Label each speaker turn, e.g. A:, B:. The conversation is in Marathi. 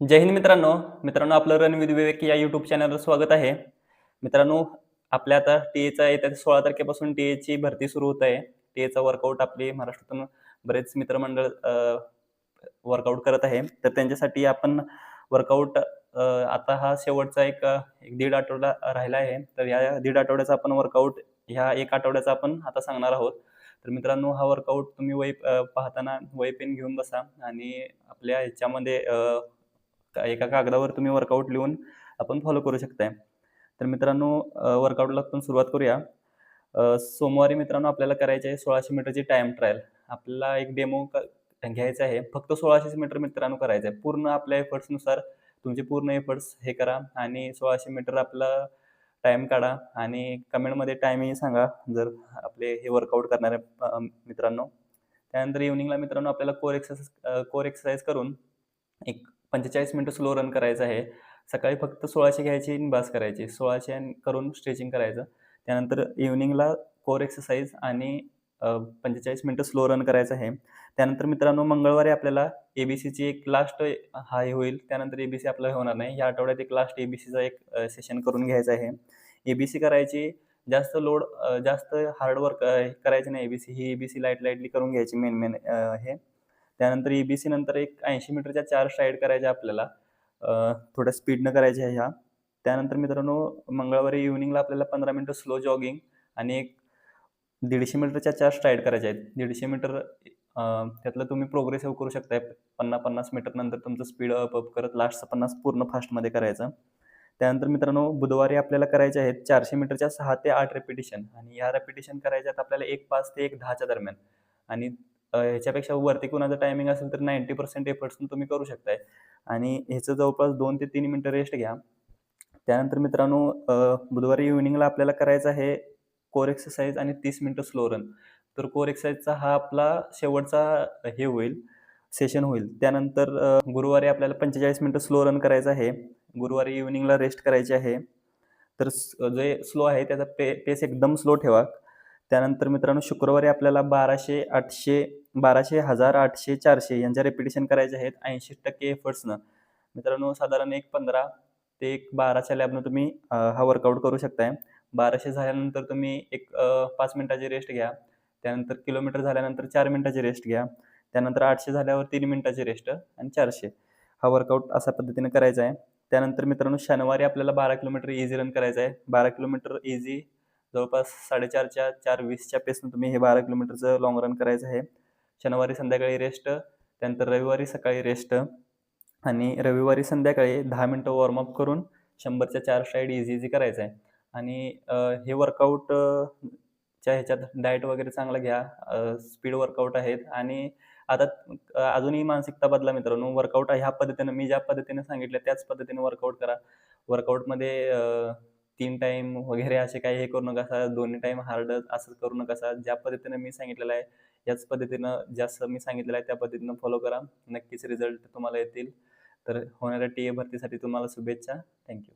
A: जय हिंद मित्रांनो. मित्रांनो आपलं रणवीर विवेक या युट्यूब चॅनलवर स्वागत आहे. मित्रांनो आपल्या आता टी एचा येत्या सोळा तारखेपासून टी एची भरती सुरू होत आहे. टी एचा वर्कआउट आपली महाराष्ट्रातून बरेच मित्रमंडळ वर्कआउट करत आहे. तर त्यांच्यासाठी आपण वर्कआउट आता हा शेवटचा एक एक दीड आठवडा राहिला आहे. तर या दीड आठवड्याचा आपण वर्कआउट ह्या एक आठवड्याचा आपण आता सांगणार आहोत. तर मित्रांनो हा वर्कआउट तुम्ही वय पाहताना वय पेन घेऊन बसा आणि आपल्या ह्याच्यामध्ये एका कागदावर तुम्ही वर्कआउट लिहून आपण फॉलो करू शकताय. तर मित्रांनो वर्कआउटला आपण सुरुवात करूया. सोमवारी मित्रांनो आपल्याला करायचे आहे सोळाशे मीटरची टाइम ट्रायल आपल्याला एक डेमो घ्यायचा आहे. फक्त सोळाशे मीटर मित्रांनो करायचं आहे पूर्ण आपल्या एफर्ट्सनुसार तुमचे पूर्ण एफर्ट्स हे करा आणि सोळाशे मीटर आपला टाइम काढा आणि कमेंटमध्ये टाईमही सांगा जर आपले हे वर्कआउट करणारे मित्रांनो. त्यानंतर इव्हनिंगला मित्रांनो आपल्याला कोर एक्सरसाइज कोर एक्सरसाइज करून एक पंचेचाळीस मिनटं स्लो रन करायचं आहे. सकाळी फक्त सोळाशे घ्यायची आणि बास करायची. सोळाशे करून स्ट्रेचिंग करायचं. त्यानंतर इव्हनिंगला कोर एक्सरसाइज आणि पंचेचाळीस मिनटं स्लो रन करायचं आहे. त्यानंतर मित्रांनो मंगळवारी आपल्याला ए बी सीची एक लास्ट हा होईल. त्यानंतर ए बी सी आपल्याला होणार नाही. या आठवड्यात एक लास्ट ए बी सीचा एक सेशन करून घ्यायचं आहे. ए बी सी करायची जास्त लोड जास्त हार्डवर्क करायचं नाही A B C he A B C light lightly करून घ्यायची मेन मेन हे. त्यानंतर ई बी सी नंतर एक ऐंशी मीटरच्या चार स्ट्राईड करायच्या आपल्याला. थोड्या स्पीडनं करायच्या आहे ह्या. त्यानंतर मित्रांनो मंगळवारी इव्हिनिंगला आपल्याला पंधरा मिनटं स्लो जॉगिंग आणि एक दीडशे मीटरच्या चार स्ट्राईड करायच्या आहेत. दीडशे मीटर त्यातलं तुम्ही प्रोग्रेसिव्ह करू शकताय. पन्नास पन्नास मीटर नंतर तुमचं स्पीड अप अप करत लास्टचं पन्नास पूर्ण फास्टमध्ये करायचं. त्यानंतर मित्रांनो बुधवारी आपल्याला करायचे आहेत चारशे मीटरच्या सहा ते आठ रेपिटेशन आणि ह्या रेपिटेशन करायच्या आहेत आपल्याला एक पाच ते एक दहाच्या दरम्यान. आणि ह्याच्यापेक्षा वरती कोणाचं टायमिंग असेल तर नाईन्टी पर्सेंट एफर्ट्स तुम्ही करू शकताय. आणि ह्याचं जवळपास दोन ते तीन मिनटं रेस्ट घ्या. त्यानंतर मित्रांनो बुधवारी इव्हिनिंगला आपल्याला करायचं आहे कोर एक्सरसाइज आणि तीस मिनटं स्लो रन तर कोर एक्सरसाइजचा हा आपला शेवटचा हे होईल सेशन होईल. त्यानंतर गुरुवारी आपल्याला पंचेचाळीस मिनटं स्लो रन करायचं आहे. गुरुवारी इव्हिनिंगला रेस्ट करायची आहे. तर जे स्लो आहे त्याचा पे पेस एकदम स्लो ठेवा. त्यानंतर मित्रांनो शुक्रवारी आपल्याला बाराशे आठशे बाराशे हजार आठशे चारशे यांच्या रेपिटेशन करायचे आहेत ऐंशी टक्के एफर्ट्सनं मित्रांनो साधारण एक पंधरा ते एक बाराच्या लॅबनं तुम्ही हा वर्कआउट करू शकताय. बाराशे झाल्यानंतर तुम्ही एक पाच मिनिटाची रेस्ट घ्या. त्यानंतर किलोमीटर झाल्यानंतर चार मिनिटाची रेस्ट घ्या. त्यानंतर आठशे झाल्यावर तीन मिनिटाची रेस्ट आणि चारशे. हा वर्कआउट अशा पद्धतीने करायचा आहे. त्यानंतर मित्रांनो शनिवारी आपल्याला बारा किलोमीटर इझी रन करायचं आहे. बारा किलोमीटर इझी जवळपास साडेचारच्या चार वीसच्या पेसनं तुम्ही हे बारा किलोमीटरचं लॉंग रन करायचं आहे. शनिवारी संध्याकाळी रेस्ट त्यानंतर रविवारी सकाळी रेस्ट आणि रविवारी संध्याकाळी दहा मिनटं वॉर्मअप करून शंभरच्या चार स्ट्राईड इझी इझी करायचं आहे. आणि हे वर्कआउट च्या ह्याच्यात डाएट वगैरे चांगला घ्या स्पीड वर्कआउट आहेत. आणि आता अजूनही मानसिकता बदला मित्रांनो. वर्कआउट ह्या पद्धतीनं मी ज्या पद्धतीने सांगितलं त्याच पद्धतीने वर्कआउट करा. वर्कआउटमध्ये तीन टाईम वगैरे असे काही हे करू नका दोन्ही टाईम हार्ड असं करू नका ज्या पद्धतीनं मी सांगितलेलं आहे याच पद्धतीनं जास्त मी सांगितलेलं आहे त्या पद्धतीनं फॉलो करा. नक्कीच रिझल्ट तुम्हाला येतील. तर होणाऱ्या टी ए भरतीसाठी तुम्हाला शुभेच्छा. थँक्यू